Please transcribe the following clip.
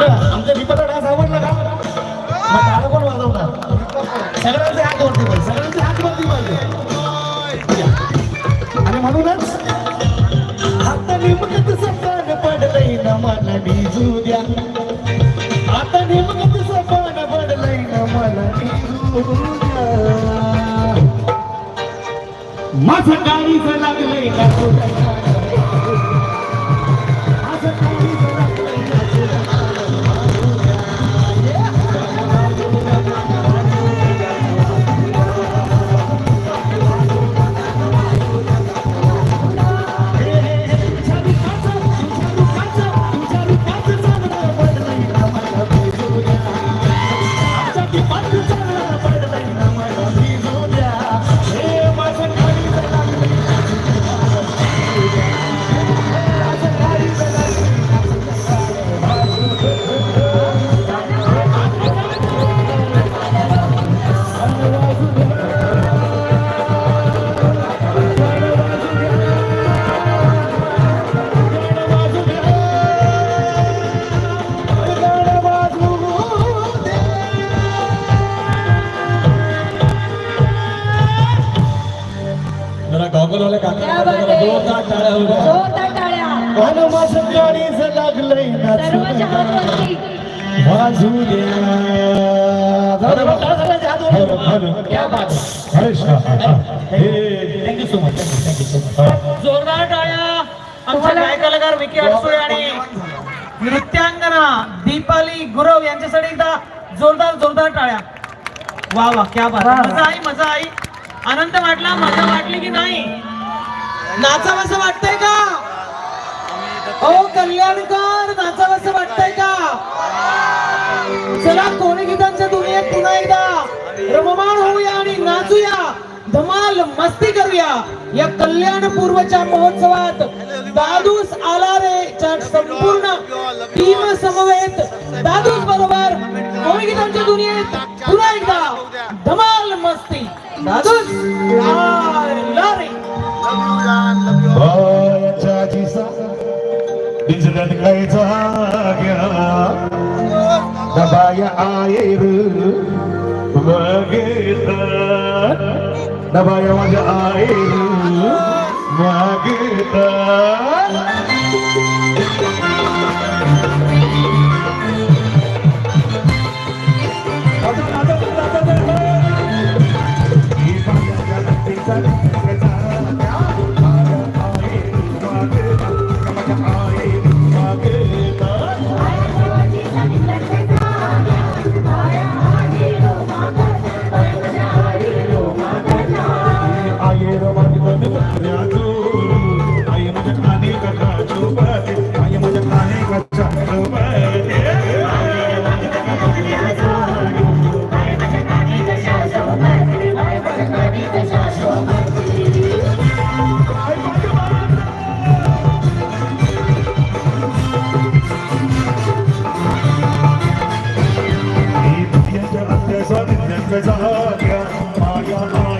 आमचा आमच्या दीपाचा डान्स आवडला का? मग टाळं कोण वाजवणार? सगळ्यांचे हात वरती पाहिजे सगळ्यांचे हात वरती पाहिजे. आणि म्हणूनच आता नेमकं सपान पडलंय ना मला निजू द्या. आता नेमकं सपान पडलंय ना मला द्या. माझं गाडीचं लागलंय का गॉगलवाले काका? जोरदार टाळ्या होऊ द्या. जोरदार टाळ्या. आणि माझं गाडीच लागलंय ना सर्वांच्या हातवरती वाजू द्या. झालं बघ, टाळा सगळ्यांचे हात वर. क्या बात thank you so much thank you so much जोरदार टाळ्या. आमचे गायक कलाकार विकी अडसुळे आणि नृत्यांगना दीपाली गुरव यांच्यासाठी एकदा जोरदार जोरदार टाळ्या. वा वा क्या बात. मजा आई मजा आई. आनंद वाटला मजा वाटली की नाही? नाचावंसं वाटतंय का? ओ कल्याणकर नाचावंसं वाटतंय का? चला कोणी गीतांच्या दुनियेत पुन्हा एकदा रममाण होऊया आणि नाचूया. धमाल मस्ती करूया. या कल्याण पूर्वच्या महोत्सवात दादूस आला रे संपूर्ण टीम समवेत. दादूस बरोबर कोणी गीतांच्या दुनियेत पुन्हा एकदा धमाल मस्ती. दादू बायाच्या जिसा बिजरत काय जाग्या दबाया आयर मागेत दबाया माझ्या आयर मागेत Oh, my God.